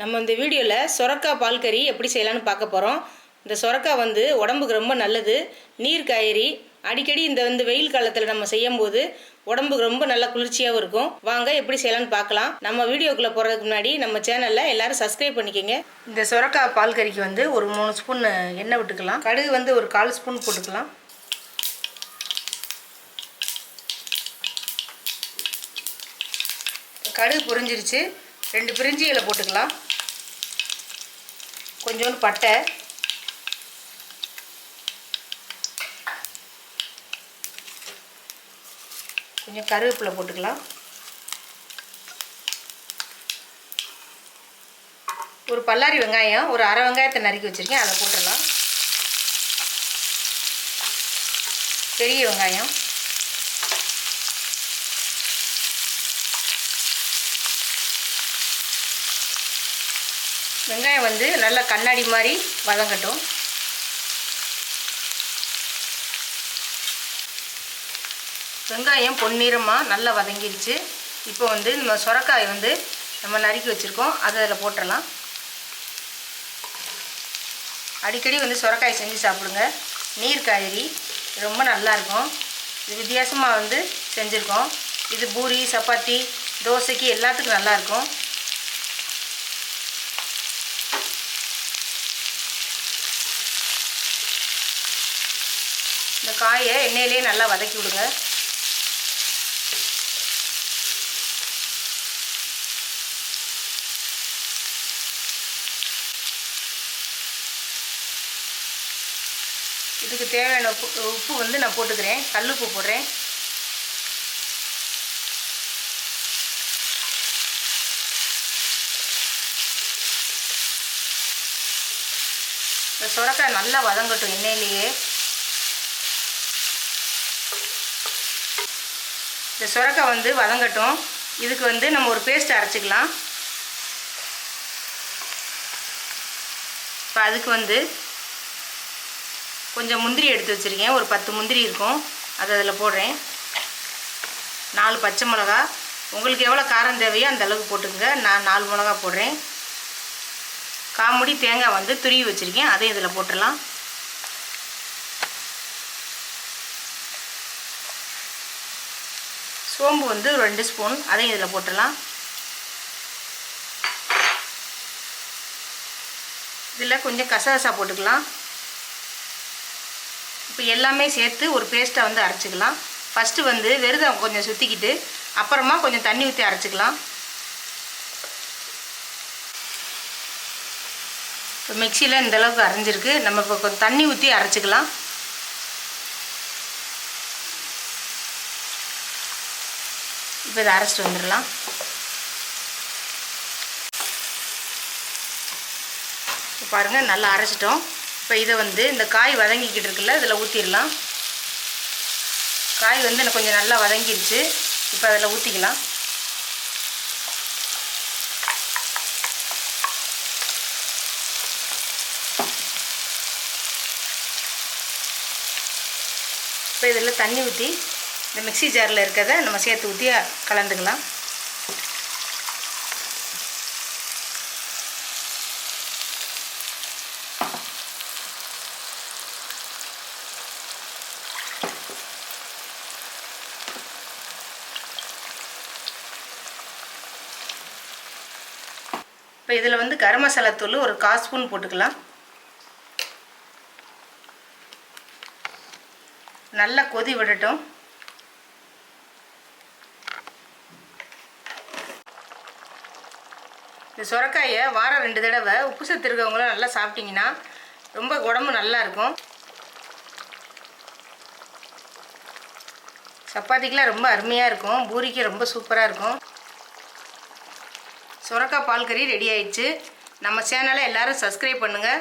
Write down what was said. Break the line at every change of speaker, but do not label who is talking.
நம்ம இந்த வீடியோவில் சொரக்காய் பால் கறி எப்படி செய்யலாம்னு பார்க்க போகிறோம் இந்த சொரக்காய் வந்து உடம்புக்கு ரொம்ப நல்லது. நீர் காய்கறி அடிக்கடி இந்த வந்து வெயில் காலத்தில் நம்ம செய்யும் போது உடம்புக்கு ரொம்ப நல்லா குளிர்ச்சியாகவும் இருக்கும். வாங்க எப்படி செய்யலாம்னு பார்க்கலாம். நம்ம வீடியோக்குள்ளே போகிறதுக்கு முன்னாடி நம்ம சேனலில் எல்லோரும் சப்ஸ்கிரைப் பண்ணிக்கோங்க. இந்த சுரக்காய் பால் கறிக்கு வந்து ஒரு மூணு ஸ்பூன் எண்ணெய் விட்டுக்கலாம். கடுகு வந்து ஒரு கால் ஸ்பூன் போட்டுக்கலாம். கடுகு பொரிஞ்சிருச்சு. ரெண்டு பிரிஞ்சி இலை போட்டுக்கலாம். கொஞ்சோண்டு பட்டை. கொஞ்சம் கருவேப்பிலை போட்டுக்கலாம். ஒரு பல்லாரி வெங்காயம் ஒரு அரை வெங்காயத்தை நறுக்கி வச்சுருக்கேன் அதை போட்டுடலாம். பெரிய வெங்காயம். வெங்காயம் வந்து நல்லா கண்ணாடி மாதிரி வதங்கட்டும். வெங்காயம் பொன்னிறமாக நல்லா வதங்கிருச்சு. இப்போ வந்து நம்ம சுரக்காய் வந்து நம்ம நறுக்கி வச்சுருக்கோம். அதை அதில் போட்டுடலாம் அடிக்கடி வந்து சுரக்காய் செஞ்சு சாப்பிடுங்க. நீர் காய்கறி ரொம்ப நல்லாயிருக்கும் இது வித்தியாசமாக வந்து செஞ்சுருக்கோம். இது பூரி சப்பாத்தி தோசைக்கு எல்லாத்துக்கும் நல்லாயிருக்கும் காயை எண்ணெயிலே நல்லா வதக்கி விடுங்க. இதுக்கு தேவையான உப்பு உப்பு வந்து நான் போட்டுக்கிறேன். கல் உப்பு போடுறேன். இந்த சுரக்காய் நல்லா வதங்கட்டும் எண்ணெயிலேயே. இந்த சுரக்காய் வந்து வதங்கட்டும். இதுக்கு வந்து நம்ம ஒரு பேஸ்ட் அரைச்சிக்கலாம். இப்போ அதுக்கு வந்து கொஞ்சம் முந்திரி எடுத்து வச்சுருக்கேன். ஒரு பத்து முந்திரி இருக்கும். அதை அதில் போடுறேன். நாலு பச்சை மிளகா. உங்களுக்கு எவ்வளோ காரம் தேவையோ அந்த அளவுக்கு நான் நாலு மிளகா போடுறேன். காமுடி தேங்காய் வந்து துருவி வச்சுருக்கேன். அதையும் இதில் போட்டுடலாம். சோம்பு வந்து ரெண்டு ஸ்பூன் அதையும் இதில் போட்டுடலாம். இதில் கொஞ்சம் கசகசா போட்டுக்கலாம். இப்போ எல்லாமே சேர்த்து ஒரு பேஸ்ட்டை வந்து அரைச்சிக்கலாம். ஃபஸ்ட்டு வந்து வெறுதம் கொஞ்சம் சுற்றிக்கிட்டு அப்புறமா கொஞ்சம் தண்ணி ஊற்றி அரைச்சிக்கலாம். இப்போ மிக்சியில் இந்த அளவுக்கு அரைஞ்சிருக்கு. நம்ம இப்போ கொஞ்சம் தண்ணி ஊற்றி அரைச்சிக்கலாம். இப்போ இதை அரைச்சிட்டு வந்துடலாம். பாருங்கள் நல்லா அரைச்சிட்டோம். இப்போ இதை வந்து இந்த காய் வதங்கிக்கிட்டு இருக்குல்ல இதில் ஊற்றிடலாம் காய் வந்து எனக்கு கொஞ்சம் நல்லா வதங்கிடுச்சு இப்போ அதில் ஊற்றிக்கலாம் இப்போ இதில் தண்ணி ஊற்றி இந்த மிக்சி ஜாரில் இருக்கிறத நம்ம சேர்த்து ஊற்றி கலந்துக்கலாம். இப்போ இதில் வந்து கரம் மசாலா தூள் ஒரு கால் ஸ்பூன் போட்டுக்கலாம். நல்லா கொதி விடட்டும். இந்த சுரக்காயை வாரம் ரெண்டு தடவை உப்பு சத்து இருக்கவங்களும் நல்லா சாப்பிட்டிங்கன்னா ரொம்ப உடம்பு நல்லா இருக்கும். சப்பாத்திக்கெலாம் ரொம்ப அருமையாக இருக்கும். பூரிக்கு ரொம்ப சூப்பராக இருக்கும். சுரக்காய் பால் கறி ரெடி ஆயிடுச்சு. நம்ம சேனலை எல்லோரும் சப்ஸ்கிரைப் பண்ணுங்கள்